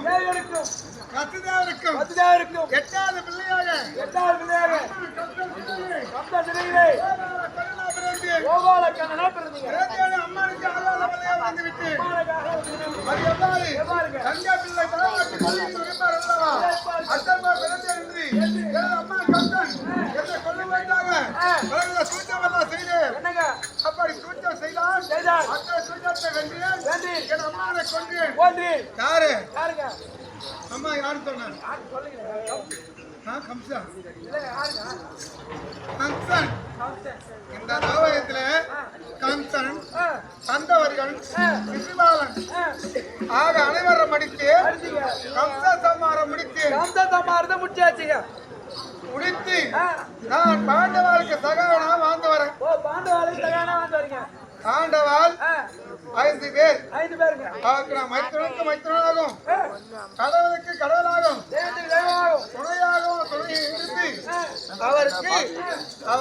தேவருக்கும் தேவருக்கும் கத்துதேவருக்கும் பத்துதேவருக்கும் எட்டாவது பிள்ளையாக. எட்டாவது பிள்ளையாக. கந்த சிறையிலே கோபால பிறந்து கண்ணனா பிறந்தீங்க. பிள்ளையாக வந்து விட்டு அது எவ்வாறு? பிள்ளை அல்லவா அத்தம்மா பிறந்தேன் என்று அம்மா கத்தன் என்னை கொல்ல வேண்டாங்க பிறகு சூச்சமெல்லாம் அந்த சூச்சத்தை வென்றேன் வென்றி என் அம்மாவை கொன்றேன் யாரு யாருங்க அம்மா யாரு சொன்னான் யாரு சொல்லுங்க கம்சா இந்த நாவகத்துல கம்சன் ஆ, சந்தவர்கள் சிசுபாலன் ஆக அனைவரும் முடித்து கம்ச சம்மாரம் முடித்து கந்த தம்மாரத முடிச்சாச்சுங்க. முடித்து நான் பாண்டவாளுக்கு சகாவனா வரீங்க பாண்டவாள் ஆ, ஐந்து பேர். அவருக்கு நான் மைத்திரனுக்கு மைத்திரனாகும். கடவுளுக்கு கடவுளாகும் துணையாகவும் துணையை இருந்து அவருக்கு